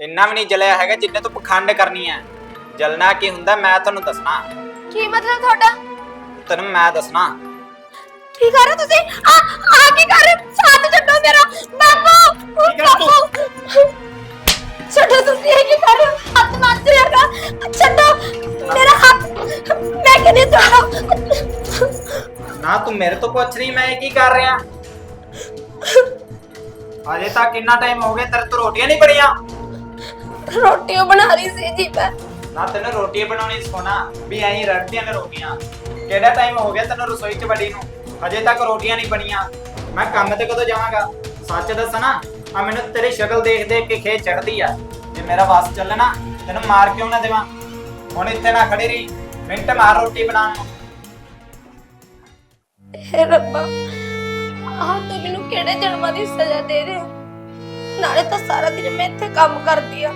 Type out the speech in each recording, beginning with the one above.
ਇੰਨਾ ਵੀ ਨਹੀਂ ਜਲਿਆ ਹੈਗਾ ਜਿੰਨੇ ਤੂੰ ਪਖੰਡ ਕਰਨੀ ਹੈ। ਜਲਣਾ ਕੀ ਹੁੰਦਾ ਮੈਂ ਤੁਹਾਨੂੰ ਦੱਸਣਾ। ਕੀ ਮਤਲਬ ਤੁਹਾਡਾ? ਤੈਨੂੰ ਮੈਂ ਦੱਸਣਾ। ਕੀ ਕਰ ਰਹੇ ਤੁਸੀਂ? ਆ ਆ ਕੀ ਕਰ ਰਹੇ ਸਾਥ ਛੱਡੋ ਮੇਰਾ। ਬਾਪੂ। ਛੱਡੋ ਤੁਸੀਂ ਇਹ ਕੀ ਕਰ ਰਹੇ ਹੋ? ਹੱਥ ਮਾਰ ਰਿਹਾ ਛੱਡੋ। ਮੇਰਾ ਹੱਥ। ਮੈਂ ਕਿਨੇ ਤੋੜੋ ਨਾ ਤੂੰ ਮੇਰੇ ਤੋਂ ਪੁੱਛ ਰਹੀ ਮੈਂ ਇਹ ਕੀ ਕਰ ਰਿਹਾ? ਅਜੇ ਤੱਕ ਕਿੰਨਾ ਟਾਈਮ ਹੋ ਗਿਆ ਤੇਰੇ ਤੋਂ ਰੋਟੀਆਂ ਨਹੀਂ ਬਣੀਆਂ। ਰੋਟੀ ਉਹ ਬਣਾ ਰਹੀ ਸੀ ਜੀ ਮੈਂ। ਨਾ ਤੈਨੂੰ ਰੋਟੀ ਬਣਾਉਣੀ ਸਿਖਾਉਣਾ ਵੀ ਐਂ ਰੱਖਦੀਆਂ ਨੇ ਰੋਟੀਆਂ। ਕਿਹੜਾ ਟਾਈਮ ਹੋ ਗਿਆ ਤੈਨੂੰ ਰਸੋਈ 'ਚ ਵੜੀ ਨੂੰ? ਅਜੇ ਤੱਕ ਰੋਟੀਆਂ ਨਹੀਂ ਬਣੀਆਂ। ਮੈਂ ਕੰਮ ਤੇ ਕਦੋਂ ਜਾਵਾਂਗਾ? ਸੱਚ ਦੱਸਣਾ ਆ ਮੈਨੂੰ ਤੇਰੀ ਸ਼ਕਲ ਦੇਖ ਦੇਖ ਕੇ ਖੇਚ ਚੜਦੀ ਆ। ਜੇ ਮੇਰਾ ਵਾਸ ਚੱਲਣਾ ਤੈਨੂੰ ਮਾਰ ਕਿਉਂ ਨਾ ਦੇਵਾਂ? ਹੁਣ ਇੱਥੇ ਨਾ ਖੜੀ ਰਹੀ ਮਿੰਟ ਮਾਰ ਰੋਟੀ ਬਣਾਉਣ ਨੂੰ। ਹੇ ਰੱਬਾ ਆਹ ਤੂੰ ਮੈਨੂੰ ਕਿਹੜੇ ਜਨਮਾਂ ਦੀ ਸਜ਼ਾ ਦੇ ਰਿਹਾ? ਨਾਲੇ ਤਾਂ ਸਾਰਾ ਦਿਨ ਮੈਂ ਇੱਥੇ ਕੰਮ ਕਰਦੀ ਆ।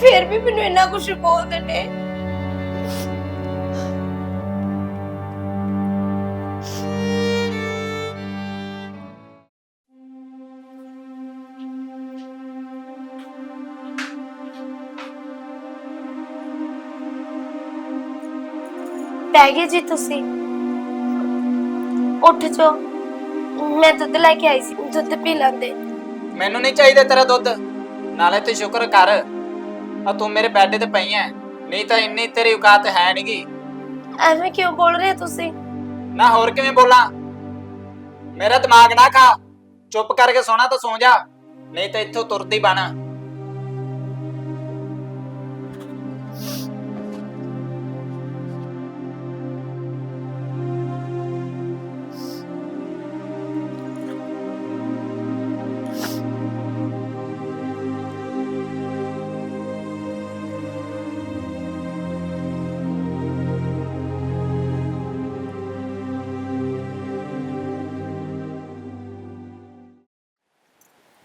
ਫਿਰ ਵੀ ਮੈਨੂੰ ਇੰਨਾ ਕੁਝ ਬੋਲਦੇ ਨੇ। ਪੈ ਗਏ ਜੀ ਤੁਸੀਂ। ਉੱਠ ਜੋ। ਮੈਂ ਦੁੱਧ ਲੈ ਕੇ ਆਈ ਸੀ। ਦੁੱਧ ਪੀ ਲੈਂਦੇ। ਮੈਨੂੰ ਨਹੀਂ ਚਾਹੀਦਾ ਤੇਰਾ ਦੁੱਧ। ਨਾਲੇ ਤੂੰ ਸ਼ੁਕਰ ਕਰ। ਆ ਤੂੰ ਮੇਰੇ ਬੈੱਡ ਤੇ ਪਈ ਐ। ਨਹੀਂ ਤਾਂ ਇੰਨੀ ਤੇਰੀ ਔਕਾਤ ਹੈ ਨਹੀਂਗੀ ਐਵੇਂ ਕਿਉਂ ਬੋਲ ਰਹੇ ਹੋ ਤੁਸੀਂ? ਨਾ ਹੋਰ ਕਿਵੇਂ ਬੋਲਾਂ? ਮੇਰਾ ਦਿਮਾਗ ਨਾ ਖਾ। ਚੁੱਪ ਕਰਕੇ ਸੋਣਾ ਤਾਂ ਸੌ ਜਾ। ਨਹੀਂ ਤਾਂ ਇੱਥੋਂ ਤੁਰਦੀ ਬਣ।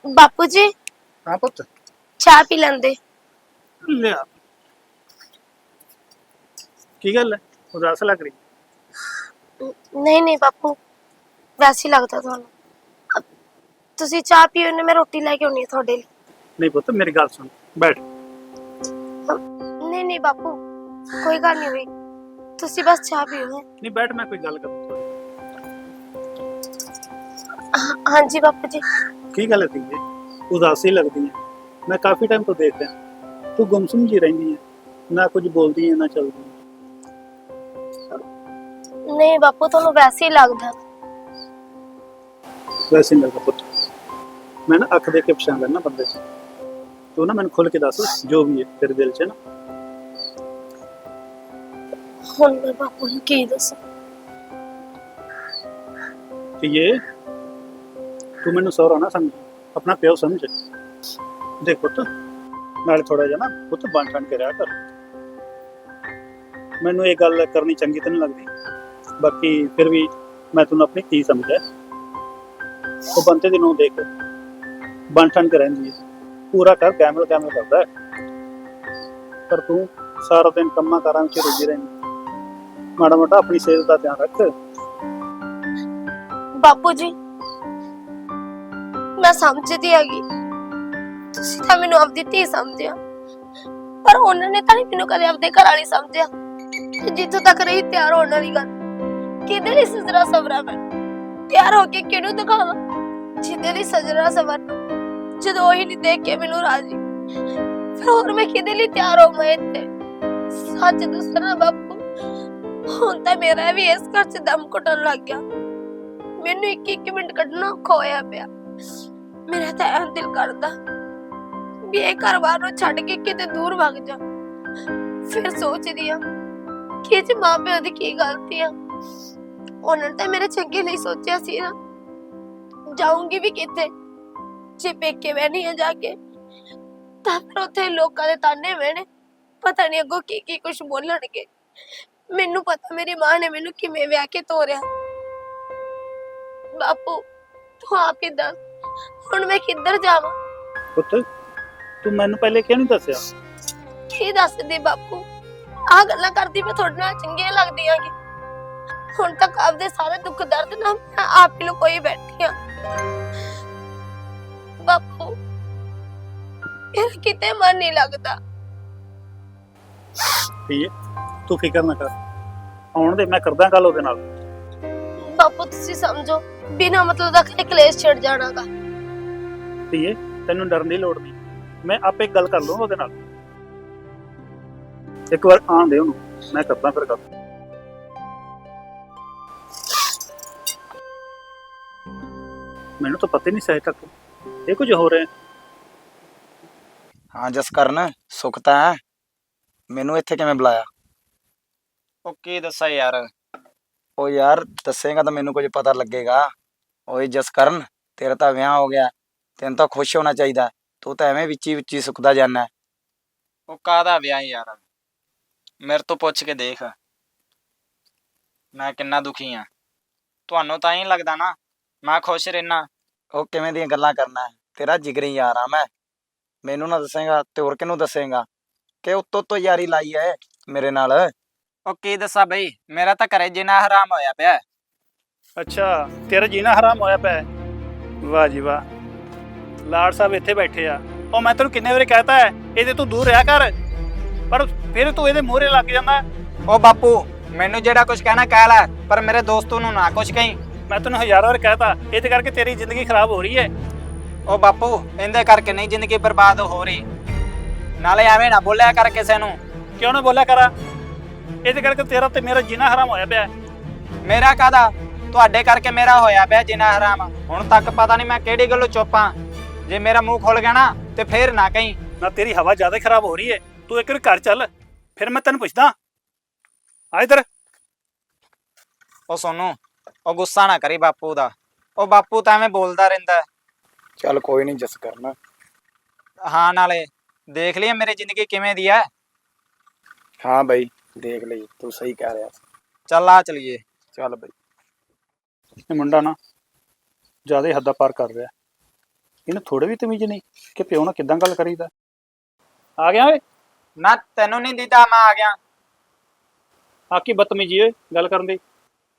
ਬਾਪੂ ਜੀ? ਹਾਂ ਪੁੱਤ। ਚਾਹ ਪੀ ਲੈਂਦੇ। ਲਿਆ ਕੀ ਗੱਲ ਹੈ ਉਦਾਸ ਲੱਗ ਰਹੀ। ਨਹੀਂ ਨਹੀਂ ਬਾਪੂ ਵੈਸੇ ਹੀ ਲੱਗਦਾ ਤੁਹਾਨੂੰ। ਅ, ਤੁਸੀਂ ਚਾਹ ਪੀਓ ਨੇ ਮੈਂ ਰੋਟੀ ਲੈ ਕੇ ਆਉਣੀ ਹੈ ਤੁਹਾਡੇ ਲਈ। ਨਹੀਂ ਪੁੱਤ ਮੇਰੀ ਗੱਲ ਸੁਣ ਬੈਠ। ਨਹੀਂ ਨਹੀਂ ਬਾਪੂ ਕੋਈ ਗੱਲ ਨਹੀਂ ਹੋਈ ਤੁਸੀਂ ਬਸ ਚਾਹ ਪੀਓ। ਹੈ ਨਹੀਂ ਬੈਠ ਮੈਂ ਕੋਈ ਗੱਲ ਕਰਾਂ ਹਾਂ- ਹਾਂਜੀ ਬਾਪੂ ਜੀ। ਕੀ ਗੱਲ ਹੈ ਹੈ? ਉਦਾਸੀ ਲੱਗਦੀ ਹੈ। ਮੈਂ ਕਾਫੀ ਟਾਈਮ ਤੋਂ ਦੇਖ ਰਿਹਾ ਤੂੰ ਗੁੰਮਸੁਮ ਜੀ ਰਹਿੰਦੀ ਹੈ। ਨਾ ਕੁਝ ਬੋਲਦੀ ਹੈ ਨਾ ਚੱਲਦੀ ਹੈ। ਨਹੀਂ ਬਾਪੂ ਤੁਹਾਨੂੰ ਵੈਸੇ ਹੀ ਲੱਗਦਾ। ਵੈਸੇ ਲੱਗਦਾ ਪੁੱਤ। ਮੈਂ ਨਾ ਅੱਖ ਦੇਖ ਕੇ ਪਛਾਣ ਲੈਣਾ ਬੰਦੇ 'ਚ। ਤੂੰ ਨਾ ਮੈਨੂੰ ਖੁੱਲ ਕੇ ਦੱਸ ਜੋ ਵੀ ਹੈ ਤੇਰੇ ਦਿਲ 'ਚ ਨਾ। ਹੁਣ ਮੈਂ ਬਾਪੂ ਨੂੰ ਕੀ ਦੱਸਾਂ? ਕਿ ਇਹ? ਤੂੰ ਮੈਨੂੰ ਸਹੁਰਾ ਨਾ ਸਮਝ, ਆਪਣਾ ਪਿਓ ਸਮਝ। ਦੇਖ ਪੁੱਤ, ਨਾਲੇ ਥੋੜਾ ਜਿਹਾ ਨਾ ਪੁੱਤ ਬਣ ਠਣ ਕੇ ਰਿਹਾ ਕਰ। ਮੈਨੂੰ ਇਹ ਗੱਲ ਕਰਨੀ ਚੰਗੀ ਤਾਂ ਨਹੀਂ ਲੱਗਦੀ। ਬਾਕੀ ਫਿਰ ਵੀ ਮੈਂ ਤੈਨੂੰ ਆਪਣੀ ਧੀ ਸਮਝਿਆ। ਉਹ ਬੰਤੇ ਦੀ ਨੂੰ ਦੇਖ ਬਣ ਠਣ ਕੇ ਰਹਿੰਦੀ ਹੈ। ਪੂਰਾ ਕਰ ਕੈਮਲ ਕੈਮਲ ਕਰਦਾ ਹੈ। ਪਰ ਤੂੰ ਸਾਰਾ ਦਿਨ ਕੰਮਾਂ ਕਾਰਾਂ ਵਿੱਚ ਰੁੱਝੀ ਰਹਿੰਦੀ ਮਾੜਾ ਮੋਟਾ ਆਪਣੀ ਸਿਹਤ ਦਾ ਧਿਆਨ ਰੱਖ। ਬਾਪੂ ਜੀ ਮੈਂ ਸਮਝਦੀ ਹੈਗੀ। ਤੁਸੀਂ ਤਾਂ ਮੈਨੂੰ ਆਪਦੀ ਧੀ ਸਮਝਿਆ ਪਰ ਉਹਨਾਂ ਨੇ ਤਾਂ ਨਹੀਂ ਮੈਨੂੰ ਕਦੇ ਆਪਦੇ ਘਰ ਵਾਲੀ ਸਮਝਿਆ। ਜਿੱਥੋਂ ਤੱਕ ਰਹੀ ਤਿਆਰ ਹੋਣ ਵਾਲੀ ਗੱਲ, ਕਿਹਦੇ ਲਈ ਸਜਰਾ ਸਵਰਾ ਮੈਂ? ਤਿਆਰ ਹੋ ਕੇ ਕਿਹਨੂੰ ਦਿਖਾਵਾਂ? ਜਿਹਦੇ ਲਈ ਸਜਰਾ ਸਵਰ ਜਦੋਂ ਉਹੀ ਨਹੀਂ ਦੇਖ ਕੇ ਮੈਨੂੰ ਰਾਜੀ। ਫਿਰ ਹੋਰ ਮੈਂ ਕਿਹਦੇ ਲਈ ਤਿਆਰ ਹੋ ਮੈਂ ਇੱਥੇ? ਸੱਚ ਦੱਸਣਾ ਬਾਪੂ, ਹੁਣ ਤਾਂ ਮੇਰਾ ਵੀ ਇਸ ਘਰ 'ਚ ਦਮ ਘੁੱਟਣ ਲੱਗ ਗਿਆ। ਮੈਨੂੰ ਇੱਕ ਇੱਕ ਮਿੰਟ ਕੱਢਣਾ ਖੋਇਆ ਪਿਆ। ਮੇਰਾ ਤਾਂ ਐਂ ਦਿਲ ਕਰਦਾ ਵੀ ਇਹ ਘਰ-ਬਾਰ ਨੂੰ ਛੱਡ ਕੇ ਕਿਤੇ ਦੂਰ ਭੱਜ ਜਾ। ਫਿਰ ਸੋਚਦੀ ਆ ਕਿ ਇਹ 'ਚ ਦੀ ਕੀ ਗਲਤੀ ਆ। ਉਹਨਾਂ ਨੇ ਤਾਂ ਮੇਰੇ ਚੰਗੇ ਲਈ ਸੋਚਿਆ ਸੀ ਨਾ। ਜਾਊਂਗੀ ਵੀ ਕਿੱਥੇ? ਜੇ ਪੇਕੇ ਬਹਿਣੀ ਆ ਜਾ ਕੇ, ਤਾਂ ਫਿਰ ਉੱਥੇ ਲੋਕਾਂ ਦੇ ਤਾਨੇ ਵੇਣੇ ਪਤਾ ਨਹੀਂ ਅੱਗੋਂ ਕੀ ਕੀ ਕੁਝ ਬੋਲਣਗੇ। ਮੈਨੂੰ ਪਤਾ ਮੇਰੀ ਮਾਂ ਨੇ ਮੈਨੂੰ ਕਿਵੇਂ ਵਿਆਹ ਕੇ ਤੋਰਿਆ। ਬਾਪੂ, ਤੂੰ ਆਪ ਹੀ ਦੱਸ ਹੁਣ ਮੈਂ ਕਿੱਧਰ ਜਾਵਾਂ? ਪੁੱਤ ਤੂੰ ਮੈਨੂੰ ਪਹਿਲੇ ਕਿਉਂ ਨਹੀਂ ਦੱਸਿਆ? ਕੀ ਦੱਸਦੀ ਬਾਪੂ? ਆ ਗੱਲਾਂ ਕਰਦੀ ਮੈਂ ਤੁਹਾਡੇ ਨਾਲ ਚੰਗੀਆਂ ਲੱਗਦੀਆਂ ਕਿ। ਹੁਣ ਤੱਕ ਆਪਦੇ ਸਾਰੇ ਦੁੱਖ ਦਰਦ ਨਾਲ ਮੈਂ ਆਪ ਹੀ ਕੋਈ ਬੈਠੀ ਆ। ਬਾਪੂ ਮੇਰਾ ਕਿਤੇ ਮਨ ਨਹੀਂ ਲੱਗਦਾ। ਧੀਏ ਤੂੰ ਫਿਕਰ ਨਾ ਕਰ। ਆਉਣ ਦੇ ਮੈਂ ਕਰਦਾ ਗੱਲ ਉਹਦੇ ਨਾਲ। ਬਾਪੂ ਤੁਸੀਂ ਸਮਝੋ ਬਿਨਾ ਮਤਲਬ ਦਾ ਕਲੇਸ਼ ਛਿੜ ਜਾਣਾਗਾ। ਧੀਏ ਤੈਨੂੰ ਡਰਨ ਦੀ ਲੋੜ ਨਹੀਂ। ਮੈਂ ਆਪੇ ਗੱਲ ਕਰ ਲੂੰਗਾ ਉਹਦੇ ਨਾਲ। ਇੱਕ ਵਾਰ ਆਣ ਦੇ ਉਹਨੂੰ ਮੈਂ ਕਰਦਾ ਫਿਰ ਗੱਲ। ਮੈਨੂੰ ਤਾਂ ਪਤਾ ਹੀ ਨਹੀਂ ਸਹੀ ਤੱਕ। ਇਹ ਕੁਝ ਹੋ ਰਿਹਾ ਹੈ। ਹਾਂ ਜਸ ਕਰਨ ਸੁੱਖ ਤਾਂ ਹੈ। ਮੈਨੂੰ ਇੱਥੇ ਕਿਵੇਂ ਬੁਲਾਇਆ? ਉਹ ਕੀ ਦੱਸਾਂ ਯਾਰ? ਉਹ ਯਾਰ ਦੱਸੇਗਾ ਤਾਂ ਮੈਨੂੰ ਕੁਝ ਪਤਾ ਲੱਗੇਗਾ। ਓਏ ਜਸ ਕਰਨ ਤੇਰਾ ਤਾਂ ਵਿਆਹ ਹੋ ਗਿਆ। ਤੈਨੂੰ ਤਾਂ ਖੁਸ਼ ਹੋਣਾ ਚਾਹੀਦਾ। ਤੂੰ ਤਾਂ ਐਵੇਂ ਵਿੱਚੀ ਵਿੱਚੀ ਸੁੱਕਦਾ ਜਾਂਦਾ। ਉਹ ਕਾਹਦਾ ਵਿਆਹ ਯਾਰ? ਮੇਰੇ ਤੋਂ ਪੁੱਛ ਕੇ ਦੇਖ। ਮੈਂ ਕਿੰਨਾ ਦੁਖੀ ਆ। ਤੁਹਾਨੂੰ ਤਾਂ ਹੀ ਲੱਗਦਾ ਨਾ? ਮੈਂ ਖੁਸ਼ ਰਹਿਣਾ ਉਹ ਕਿਵੇਂ ਦੀਆਂ ਗੱਲਾਂ ਕਰਨਾ? ਹੈ? ਤੇਰਾ ਜਿਗਰੀ ਯਾਰ ਆ ਮੈਂ। ਮੈਨੂੰ ਨਾ ਦੱਸੇਗਾ ਤੇ ਹੋਰ ਕਿਹਨੂੰ ਦੱਸੇਗਾ? ਕਿ ਉੱਤੋਂ ਤੋਂ ਯਾਰੀ ਲਾਈ ਐ ਮੇਰੇ ਨਾਲ। ਉਹ ਕੀ ਦੱਸਾਂ ਬਈ? ਮੇਰਾ ਤਾਂ ਘਰੇ ਜਿਨਾ ਹਰਾਮ ਹੋਇਆ ਪਿਆ। ਹੈ। ਅੱਛਾ ਤੇਰਾ ਜੀਣਾ ਹਰਾਮ ਹੋਇਆ ਪਿਆ। ਹੈ। ਵਾਹ ਜੀ ਵਾਹ। ਲਾੜ ਸਾਹਿਬ ਇੱਥੇ ਬੈਠੇ ਆ। ਉਹ ਮੈਂ ਤੈਨੂੰ ਕਿੰਨੇ ਵਾਰੀ ਕਹਿਤਾ ਹੈ ਇਹਦੇ ਤੋਂ ਦੂਰ ਰਿਹਾ ਕਰ। ਪਰ ਫਿਰ ਤੂੰ ਇਹਦੇ ਮੂਹਰੇ ਲੱਗ ਜਾਂਦਾ। ਉਹ ਬਾਪੂ ਮੈਨੂੰ ਜਿਹੜਾ ਕੁਝ ਕਹਿਣਾ ਕਹਿ ਲੈ ਪਰ ਮੇਰੇ ਦੋਸਤੋਂ ਨੂੰ ਨਾ ਕੁਝ ਕਹੀਂ। ਮੈਂ ਤੈਨੂੰ ਹਜ਼ਾਰਾਂ ਵਾਰ ਕਹਿਤਾ ਇਹਦੇ ਕਰਕੇ ਤੇਰੀ ਜ਼ਿੰਦਗੀ ਖਰਾਬ ਹੋ ਰਹੀ ਹੈ। ਉਹ ਬਾਪੂ ਇਹਦੇ ਕਰਕੇ ਨਹੀਂ ਜ਼ਿੰਦਗੀ ਬਰਬਾਦ ਹੋ ਰਹੀ। ਨਾਲੇ ਐਵੇਂ ਨਾ ਬੋਲਿਆ ਕਰ ਕਿਸੇ ਨੂੰ। ਕਿਉਂ ਨਾ ਬੋਲਿਆ ਕਰਾਂ? ਇਹਦੇ ਕਰਕੇ ਤੇਰਾ ਤੇ ਮੇਰਾ ਜੀਣਾ ਹਰਾਮ ਹੋਇਆ ਪਿਆ। ਮੇਰਾ ਕਾਦਾ ਤੁਹਾਡੇ ਕਰਕੇ ਮੇਰਾ ਹੋਇਆ ਪਿਆ ਜਿਨਾ ਹਰਾਮ। ਹੁਣ ਤੱਕ ਪਤਾ ਨਹੀਂ ਮੈਂ ਕਿਹੜੀ ਗੱਲੋਂ ਚੁੱਪਾਂ ਜੇ ਮੇਰਾ ਮੂੰਹ ਖੁੱਲ ਗਿਆ ਨਾ ਤੇ ਫੇਰ ਨਾ ਕਹੀਂ। ਨਾ ਤੇਰੀ ਹਵਾ ਜ਼ਿਆਦਾ ਖਰਾਬ ਹੋ ਰਹੀ ਹੈ ਤੂੰ ਇੱਕ ਵਾਰ ਘਰ ਚੱਲ। ਫਿਰ ਮੈਂ ਤੈਨੂੰ ਪੁੱਛਦਾ। ਆ ਇਧਰ। ਉਹ ਸੋਨੂੰ ਉਹ ਗੁੱਸਾ ਨਾ ਕਰੀ ਬਾਪੂ ਦਾ। ਉਹ ਬਾਪੂ ਤਾਂ ਐਵੇਂ ਬੋਲਦਾ ਰਹਿੰਦਾ। ਚੱਲ ਕੋਈ ਨਹੀਂ ਜਸ ਕਰਨ। ਹਾਂ ਨਾਲੇ ਦੇਖ ਲਈ ਮੇਰੀ ਜ਼ਿੰਦਗੀ ਕਿਵੇਂ ਦੀ ਹੈ ਹਾਂ ਬਈ ਦੇਖ ਲਈ। ਤੂੰ ਸਹੀ ਕਹਿ ਰਿਹਾ। ਚੱਲ ਆ ਚਲੀਏ। ਚੱਲ ਬਈ। ਇਹ ਮੁੰਡਾ ਨਾ ਜ਼ਿਆਦਾ ਹੀ ਹੱਦਾਂ ਪਾਰ ਕਰ ਰਿਹਾ। ਇਹਨੂੰ ਥੋੜੇ ਵੀ ਤਮੀਜ਼ ਨਹੀਂ ਕਿ ਪਿਓ ਨਾਲ ਕਿਦਾਂ ਗੱਲ ਕਰੀਦਾ? ਆ ਗਿਆ ਓਏ? ਨਾ ਤੈਨੂੰ ਨਹੀਂ ਦਿੱਤਾ ਮੈਂ ਆ ਗਿਆ। ਆ ਕੀ ਬਦਤਮੀਜੀ ਓਏ ਗੱਲ ਕਰਨ ਦੀ?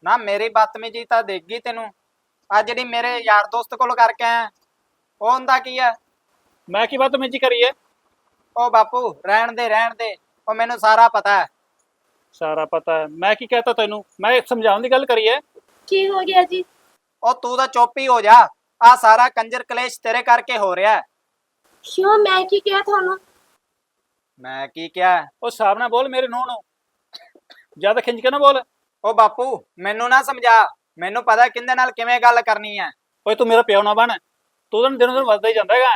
ਨਾ ਮੇਰੀ ਬਦਤਮੀਜੀ ਤਾਂ ਦੇਖ ਗਈ ਤੈਨੂੰ। ਆ ਜਿਹੜੀ ਮੇਰੇ ਯਾਰ ਦੋਸਤ ਕੋਲ ਕਰਕੇ ਆਇਆ ਉਹ ਹੁੰਦਾ ਕੀ ਹੈ ਮੈਂ ਕੀ ਬਦਤਮੀਜੀ ਕਰੀ ਉਹ ਬਾਪੂ ਰਹਿਣ ਦੇ ਰਹਿਣ ਦੇ। ਉਹ ਮੈਨੂੰ ਸਾਰਾ ਪਤਾ ਹੈ। ਸਾਰਾ ਪਤਾ ਹੈ। ਮੈਂ ਕੀ ਕਹਤਾ ਤੈਨੂੰ? ਮੈਂ ਇੱਕ ਸਮਝਾਉਣ ਦੀ ਗੱਲ ਕਰੀ ਹੈ ਕੀ ਹੋ ਗਿਆ ਜੀ? ਉਹ ਤੂੰ ਤਾਂ ਚੁੱਪ ਹੀ ਹੋ ਜਾ। ਆ ਸਾਰਾ ਕੰਜਰ ਕਲੇਸ਼ ਤੇਰੇ ਕਰਕੇ ਹੋ ਰਿਹਾ ਹੈ। ਕਿਉਂ? ਮੈਂ ਕੀ ਕਿਹਾ ਤੁਹਾਨੂੰ? ਮੈਂ ਕੀ ਕਿਹਾ? ਉਹ ਹਿਸਾਬ ਨਾਲ ਬੋਲ ਮੇਰੇ ਨੂੰਹ ਨੂੰ। ਜ਼ਿਆਦਾ ਖਿੰਚ ਕੇ ਨਾ ਬੋਲ। ਉਹ ਬਾਪੂ ਮੈਨੂੰ ਨਾ ਸਮਝਾ। ਮੈਨੂੰ ਪਤਾ ਕਿੰਦੇ ਨਾਲ ਕਿਵੇਂ ਗੱਲ ਕਰਨੀ ਹੈ। ਓਏ ਤੂੰ ਮੇਰਾ ਪਿਓ ਨਾ ਬਣ। ਤੂੰ ਤਾਂ ਦਿਨੋਂ ਦਿਨ ਵੱਧਦਾ ਹੀ ਜਾਂਦਾ ਹੈਗਾ।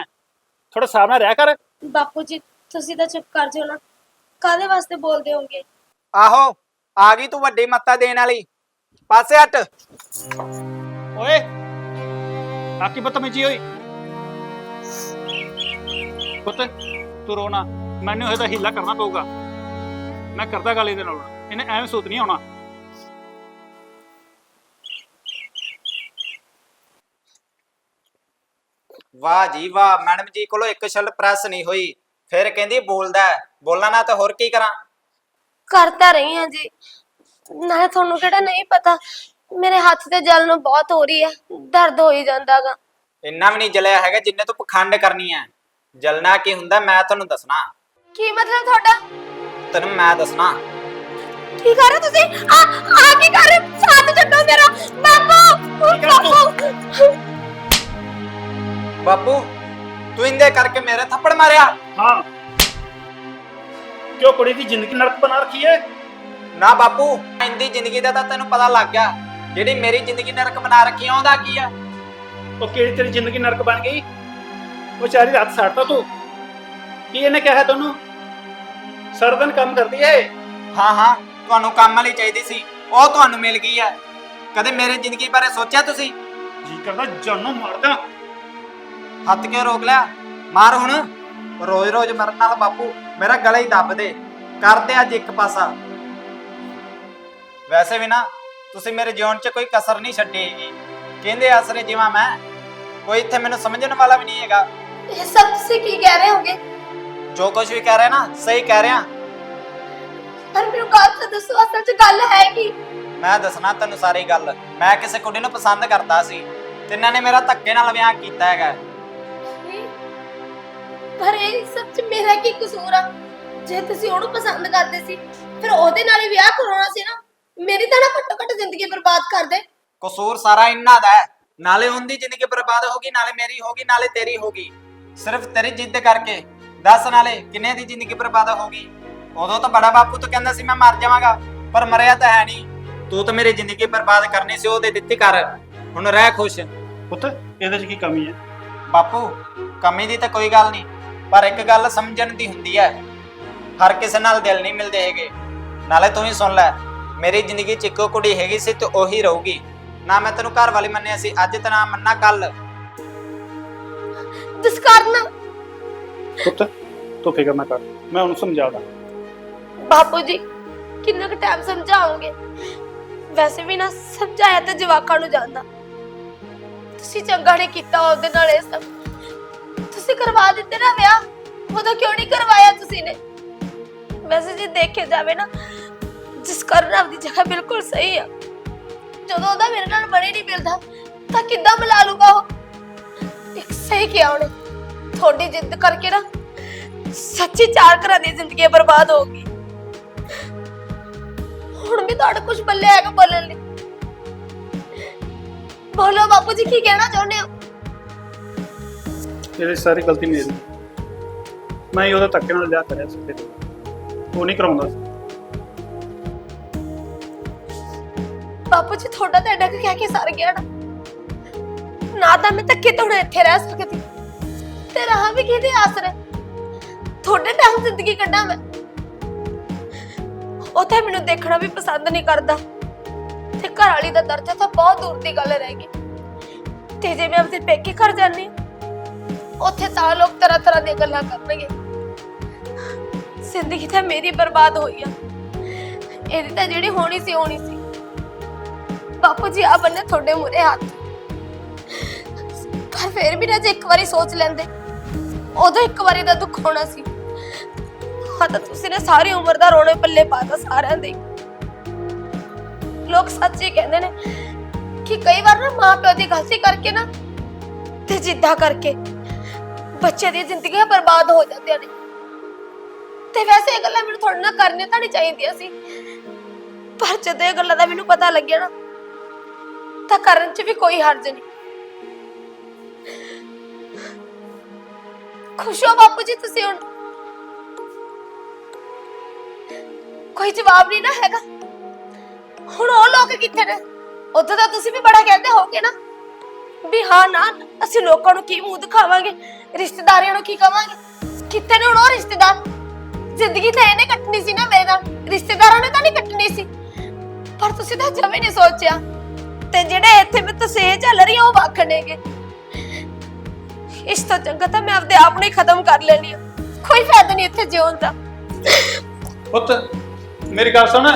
ਥੋੜਾ ਹਿਸਾਬ ਨਾਲ ਰਹਿ ਕਰ। ਬਾਪੂ ਜੀ ਤੁਸੀਂ ਤਾਂ ਚੁੱਪ ਕਰ ਜਾਓ ਨਾ। ਕਾਦੇ ਵਾਸਤੇ ਬੋਲਦੇ ਹੋਗੇ ਆਹੋ ਆ ਗਈ ਤੂੰ ਵੱਡੀ ਮੱਤਾ ਦੇਣ ਵਾਲੀ। ਪਾਸੇ ਹਟ। ਓਏ ਆ ਕੀ ਬਦਤਮੀਜੀ ਹੋਈ ਪੁੱਤ ਤੂੰ ਰੋਣਾ ਮੈਨੂੰ ਇਹਦਾ ਹੀਲਾ ਕਰਨਾ ਪਊਗਾ ਮੈਂ ਕਰਦਾ ਗੱਲ ਇਹਦੇ ਨਾਲ। ਇਹਨੇ ਐਵੇਂ ਸੂਤ ਨਹੀਂ ਆਉਣਾ ਵਾਹ ਜੀ ਵਾਹ ਮੈਡਮ ਜੀ ਕੋਲੋਂ ਇੱਕ ਛਲ ਪ੍ਰੈਸ ਨਹੀਂ ਹੋਈ। ਫਿਰ ਕਹਿੰਦੀ ਬੋਲਦਾ ਹੈ। ਬੋਲਣਾ ਨਾ ਤਾਂ ਹੋਰ ਕੀ ਕਰਾਂ? ਕਰਤਾ ਰਹੀ ਹਾਂ ਜੀ। ਨਾਲੇ ਤੁਹਾਨੂੰ ਕਿਹੜਾ ਨਹੀਂ ਪਤਾ ਮੇਰੇ ਹੱਥ ਤੇ ਜਲ ਨੂੰ ਬਹੁਤ ਹੋ ਰਹੀ ਹੈ ਦਰਦ ਹੋ ਹੀ ਜਾਂਦਾਗਾ। ਇੰਨਾ ਵੀ ਨਹੀਂ ਜਲਿਆ ਹੈਗਾ ਜਿੰਨੇ ਤੂੰ ਪਖੰਡ ਕਰਨੀ ਹੈ ਜਲਣਾ ਕੀ ਹੁੰਦਾ ਮੈਂ ਤੁਹਾਨੂੰ ਦੱਸਣਾ। ਕੀ ਮਤਲਬ ਤੁਹਾਡਾ? ਤੈਨੂੰ ਮੈਂ ਦੱਸਣਾ। ਕੀ ਕਰ ਰਹੇ ਹੋ ਤੁਸੀਂ? ਆ ਆ ਕੀ ਕਰ ਰਹੇ ਹੋ? ਸਾਥ ਛੱਡੋ ਮੇਰਾ। ਬਾਪੂ? ਬਾਪੂ। ਬਾਪੂ ਤੂੰ ਇੰਦੇ ਕਰਕੇ ਮੇਰੇ ਥੱਪੜ ਮਾਰਿਆ। ਹਾਂ। ਕਿਉਂ ਕੁੜੀ ਦੀ ਜ਼ਿੰਦਗੀ ਨਰਕ ਬਣਾ ਰੱਖੀ ਹੈ ਨਾ ਬਾਪੂ ਇੰਦੀ ਜ਼ਿੰਦਗੀ ਦਾ ਤਾਂ ਤੈਨੂੰ ਪਤਾ ਲੱਗ ਗਿਆ। ਜਿਹੜੀ ਮੇਰੀ ਜ਼ਿੰਦਗੀ ਨਰਕ ਬਣਾ ਰੱਖੀ ਆ ਉਹਦਾ ਕੀ ਆ? ਉਹ ਕਿਹੜੀ ਤੇਰੀ ਜ਼ਿੰਦਗੀ ਨਰਕ ਬਣ ਗਈ? ਉਹ ਚਾਰੀ ਰਾਤ ਸਾੜਤਾ ਤੂੰ। ਕੀ ਇਹਨੇ ਕਿਹਾ ਤੈਨੂੰ? ਸਰਦਨ ਕੰਮ ਕਰਦੀ ਹੈ ਹਾਂ ਹਾਂ ਤੁਹਾਨੂੰ ਕੰਮ ਵਾਲੀ ਚਾਹੀਦੀ ਸੀ। ਉਹ ਤੁਹਾਨੂੰ ਮਿਲ ਗਈ ਹੈ ਕਦੇ ਮੇਰੀ ਜ਼ਿੰਦਗੀ ਬਾਰੇ ਸੋਚਿਆ ਤੁਸੀਂ? ਜੀ ਕਰਦਾ ਜਾਨੋਂ ਮਾਰਦਾ। ਹੱਥ ਕਿਉਂ ਰੋਕ ਲਿਆ? ਮਾਰ ਹੁਣ। ਰੋਜ਼-ਰੋਜ਼ ਮਰਨ ਨਾਲ ਬਾਪੂ ਮੇਰਾ ਗਲਾ ਹੀ ਦੱਬ ਦੇ। ਕਰਦੇ ਅੱਜ ਇੱਕ ਪਾਸਾ। ਵੈਸੇ ਵੀ ਨਾ ਤੁਸੀਂ ਮੇਰੇ ਜੀਵਨ 'ਚ ਕੋਈ ਕਸਰ ਨਹੀਂ ਛੱਡੀ ਹੈਗੀ। ਕਹਿੰਦੇ ਆਸਰੇ ਜਿਵੇਂ ਮੈਂ ਕੋਈ ਇੱਥੇ ਮੈਨੂੰ ਸਮਝਣ ਵਾਲਾ ਵੀ ਨਹੀਂ ਹੈਗਾ। ਇਹ ਸਭ ਤੁਸੀਂ ਕੀ ਕਹਿ ਰਹੇ ਹੋਗੇ? ਜੋ ਕੁਝ ਵੀ ਕਹਿ ਰਿਹਾ ਨਾ ਸਹੀ ਕਹਿ ਰਿਹਾ। ਪਰ ਮੈਨੂੰ ਗੱਲ ਤਾਂ ਦੱਸੋ ਅਸਲ 'ਚ ਗੱਲ ਹੈ ਕੀ? ਮੈਂ ਦੱਸਣਾ ਤੈਨੂੰ ਸਾਰੀ ਗੱਲ। ਮੈਂ ਕਿਸੇ ਕੁੜੀ ਨੂੰ ਪਸੰਦ ਕਰਦਾ ਸੀ ਤੇ ਇਹਨਾਂ ਨੇ ਮੇਰਾ ਧੱਕੇ ਨਾਲ ਵਿਆਹ ਕੀਤਾ ਹੈਗਾ। ਪਰ ਇਹ ਸਭ ਚ ਮੇਰਾ ਕੀ ਕਸੂਰ ਆ? ਜੇ ਤੁਸੀਂ ਉਹਨੂੰ ਪਸੰਦ ਕਰਦੇ ਸੀ ਫਿਰ ਉਹਦੇ ਨਾਲ ਹੀ ਵਿਆਹ ਕਰਾਉਣਾ ਸੀ ਨਾ। ਮੇਰੀ ਤਾਂ ਨਾ ਘੱਟੋ ਘੱਟ ਜ਼ਿੰਦਗੀ ਬਰਬਾਦ ਕਰ ਦੇ। ਕਸੂਰ ਸਾਰਾ ਇਹਨਾਂ ਦਾ ਹੈ। ਨਾਲੇ ਉਹਦੀ ਜ਼ਿੰਦਗੀ ਬਰਬਾਦ ਹੋਗੀ ਨਾਲੇ ਮੇਰੀ ਹੋਗੀ ਨਾਲੇ ਤੇਰੀ ਹੋਗੀ ਸਿਰਫ ਤੇਰੀ ਜਿੱਦ ਕਰਕੇ। ਦੱਸ ਨਾਲੇ ਕਿੰਨੇ ਦੀ ਜ਼ਿੰਦਗੀ ਬਰਬਾਦ ਹੋਗੀ ਉਦੋਂ ਤਾਂ ਬੜਾ ਬਾਪੂ ਤਾਂ ਕਹਿੰਦਾ ਸੀ ਮੈਂ ਮਰ ਜਾਵਾਂਗਾ। ਪਰ ਮਰਿਆ ਤਾਂ ਹੈ ਨਹੀਂ। ਤੂੰ ਤਾਂ ਮੇਰੀ ਜ਼ਿੰਦਗੀ ਬਰਬਾਦ ਕਰਨੀ ਸੀ ਉਹਦੇ ਦਿੱਤੀ ਕਰ। ਹੁਣ ਰਹਿ ਖੁਸ਼। ਪੁੱਤ ਇਹਦੇ 'ਚ ਕੀ ਕਮੀ ਹੈ? ਬਾਪੂ ਕਮੀ ਦੀ ਤਾਂ ਕੋਈ ਗੱਲ ਨਹੀਂ। ਪਰ ਇੱਕ ਗੱਲ ਸਮਝਣ ਦੀ ਹੁੰਦੀ ਹੈ। ਹਰ ਕਿਸੇ ਨਾਲ ਦਿਲ ਨਹੀਂ ਮਿਲਦੇ ਹੈਗੇ। ਨਾਲੇ ਤੂੰ ਹੀ ਸੁਣ ਲੈ। ਮੇਰੀ ਜ਼ਿੰਦਗੀ 'ਚ ਇੱਕੋ ਕੁੜੀ ਹੈਗੀ ਸੀ ਤੇ ਉਹੀ ਰਹੂਗੀ। ਨਾ ਮੈਂ ਤੈਨੂੰ ਘਰ ਵਾਲੀ ਮੰਨਿਆ ਸੀ ਅੱਜ ਤੇ ਨਾ ਮੰਨਾ ਕੱਲ ਜਿਸ ਕਾਰਨ? ਪੁੱਤ ਤੂੰ ਫਿਕਰ ਨਾ ਕਰ ਮੈਂ ਉਹਨੂੰ ਸਮਝਾਦਾ ਬਾਪੂ ਜੀ ਕਿੰਨਾ ਕੁ ਟਾਈਮ ਸਮਝਾਓਗੇ? ਵੈਸੇ ਵੀ ਨਾ ਸਮਝਾਇਆ ਤਾਂ ਜਵਾਕਾਂ ਨੂੰ ਜਾਂਦਾ। ਤੁਸੀਂ ਚੰਗਾ ਨਹੀਂ ਕੀਤਾ ਉਹਦੇ ਨਾਲ ਇਹ ਸਭ। ਤੁਸੀਂ ਕਰਵਾ ਦਿੱਤੇ ਨਾ ਵਿਆਹ ਉਦੋਂ ਕਿਉਂ ਨਹੀਂ ਕਰਵਾਇਆ ਤੁਸੀਂ ਨੇ? ਵੈਸੇ ਜੇ ਦੇਖਿਆ ਜਾਵੇ ਨਾ ਜਿਸ ਕਾਰਨ ਆਪਦੀ ਜਗ੍ਹਾ ਬਿਲਕੁਲ ਸਹੀ ਆ। ਜਦੋਂ ਉਹਦਾ ਮੇਰੇ ਨਾਲ ਬਣੇ ਨਹੀਂ ਮਿਲਦਾ, ਤਾਂ ਕਿੱਦਾਂ ਮਿਲਾ ਲੂਗਾ ਉਹ? ਇੱਕ ਸਹੀ ਕਿਹਾ ਉਹਨੇ। ਥੋੜੀ ਜਿੱਦ ਕਰਕੇ ਨਾ ਸੱਚੀ ਚਾਰ ਘਰਾਂ ਦੀ ਜ਼ਿੰਦਗੀ ਬਰਬਾਦ ਹੋ ਗਈ। ਹੁਣ ਵੀ ਤੁਹਾਡੇ ਕੁਝ ਬੱਲੇ ਹੈਗਾ ਬੋਲਣ ਲਈ। ਬੋਲੋ ਬਾਪੂ ਜੀ, ਕੀ ਕਹਿਣਾ ਚਾਹੁੰਦੇ ਹੋ? ਇਹਦੀ ਸਾਰੀ ਗਲਤੀ ਮੇਰੀ। ਮੈਂ ਹੀ ਉਹਦਾ ਧੱਕੇ ਨਾਲ ਵਿਆਹ ਕਰਿਆ ਸੀ। ਤੇਰੇ ਉਹ ਨਹੀਂ ਕਰਾਉਂਦਾ ਸੀ। ਬਾਪੂ ਜੀ, ਤੁਹਾਡਾ ਤਾਂ ਐਡਾ ਕੁ ਕਹਿ ਕੇ ਸਰ ਗਿਆ ਨਾ। ਨਾ ਤਾਂ ਮੈਂ ਧੱਕੇ ਤੋਂ ਹੁਣ ਇੱਥੇ ਰਹਿ ਸਕਦੀ। ਤੇ ਰਹਾ ਵੀ ਕਿਹਦੇ ਆਸਰੇ? ਤੁਹਾਡੇ ਟਾਈਮ ਜ਼ਿੰਦਗੀ ਕੱਢਾਂ ਮੈਂ। ਉਹ ਤਾਂ ਮੈਨੂੰ ਦੇਖਣਾ ਵੀ ਪਸੰਦ ਨਹੀਂ ਕਰਦਾ। ਤੇ ਘਰ ਵਾਲੀ ਦਾ ਦਰਜਾ ਤਾਂ ਬਹੁਤ ਦੂਰ ਦੀ ਗੱਲ ਰਹਿ ਗਈ। ਤੇ ਜੇ ਮੈਂ ਆਪਣੇ ਪੇਕੇ ਘਰ ਜਾਂਦੀ, ਉੱਥੇ ਤਾਂ ਲੋਕ ਤਰ੍ਹਾਂ ਤਰ੍ਹਾਂ ਦੀਆਂ ਗੱਲਾਂ ਕਰਨਗੇ। ਜ਼ਿੰਦਗੀ ਤਾਂ ਮੇਰੀ ਬਰਬਾਦ ਹੋਈ ਆ। ਇਹਦੀ ਤਾਂ ਜਿਹੜੀ ਹੋਣੀ ਸੀ ਹੋਣੀ ਸੀ। ਬਾਪੂ ਜੀ ਆ ਬੰਨੇ ਤੁਹਾਡੇ ਮੂਰੇ ਹੱਥ। ਪਰ ਫਿਰ ਵੀ ਨਾ ਜੇ ਇੱਕ ਵਾਰੀ ਸੋਚ ਲੈਂਦੇ, ਉਦੋਂ ਇੱਕ ਵਾਰੀ ਦਾ ਦੁੱਖ ਹੋਣਾ ਸੀ। ਹਾਂ ਤਾਂ ਤੁਸੀਂ ਨੇ ਸਾਰੀ ਉਮਰ ਦਾ ਰੋਣੇ ਪੱਲੇ ਪਾਤਾ ਸਾਰਿਆਂ ਦੇ। ਲੋਕ ਸੱਚ ਕਹਿੰਦੇ ਨੇ ਕਿ ਕਈ ਵਾਰ ਨਾ ਮਾਂ ਪਿਓ ਦੀ ਗਲਤੀ ਕਰਕੇ ਨਾ ਤੇ ਜਿੱਦਾਂ ਕਰਕੇ ਬੱਚੇ ਦੀ ਜ਼ਿੰਦਗੀਆਂ ਬਰਬਾਦ ਹੋ ਜਾਂਦੀਆਂ ਨੇ। ਤੇ ਵੈਸੇ ਇਹ ਗੱਲਾਂ ਮੈਨੂੰ ਤੁਹਾਡੇ ਨਾਲ ਕਰਨੀਆਂ ਤਾਂ ਨਹੀਂ ਚਾਹੀਦੀਆਂ ਸੀ। ਪਰ ਜਦੋਂ ਇਹ ਗੱਲਾਂ ਦਾ ਮੈਨੂੰ ਪਤਾ ਲੱਗਿਆ ਨਾ ਤਾਂ ਕਰਨ 'ਚ ਵੀ ਕੋਈ ਹਰਜ ਨਹੀਂ। ਖੁਸ਼ ਹੋ ਬਾਪੂ ਜੀ ਤੁਸੀਂ ਹੁਣ। ਕੋਈ ਜਵਾਬ ਨਹੀਂ ਨਾ ਹੈਗਾ। ਹੁਣ ਉਹ ਲੋਕ ਕਿੱਥੇ ਨੇ? ਉਦੋਂ ਤਾਂ ਤੁਸੀਂ ਵੀ ਬੜਾ ਕਹਿੰਦੇ ਹੋਗੇ ਨਾ। ਵੀ ਹਾਂ ਨਾ, ਅਸੀਂ ਲੋਕਾਂ ਨੂੰ ਕੀ ਮੂੰਹ ਦਿਖਾਵਾਂਗੇ? ਰਿਸ਼ਤੇਦਾਰਾਂ ਨੂੰ ਕੀ ਕਵਾਂਗੇ? ਕਿੱਥੇ ਨੇ ਹੁਣ ਉਹ ਰਿਸ਼ਤੇਦਾਰ? ਜ਼ਿੰਦਗੀ ਤਾਂ ਇਹਨੇ ਕੱਟਣੀ ਸੀ ਨਾ ਮੇਰੇ ਨਾਲ। ਰਿਸ਼ਤੇਦਾਰਾਂ ਨੇ ਤਾਂ ਨਹੀਂ ਕੱਟਣੀ ਸੀ। ਪਰ ਤੁਸੀਂ ਤਾਂ ਜਮੇ ਨਹੀਂ ਸੋਚਿਆ। ਤੇ ਜਿਹੜੇ ਇੱਥੇ ਮੈਂ ਤਸੇ ਚੱਲ ਰਹੀ ਆ, ਉਹ ਵੱਖ ਵਾਖਣੇਗੇ ਇਸ ਤੋਂ ਚੰਗਾ ਤਾਂ ਮੈਂ ਆਪਦੇ ਆਪ ਨੂੰ ਹੀ ਖਤਮ ਕਰ ਲੈਣੀ ਆ। ਕੋਈ ਫਾਇਦਾ ਨਹੀਂ ਇੱਥੇ ਜਿਉਣ ਦਾ। ਪੁੱਤ, ਮੇਰੀ ਗੱਲ ਸੁਣ।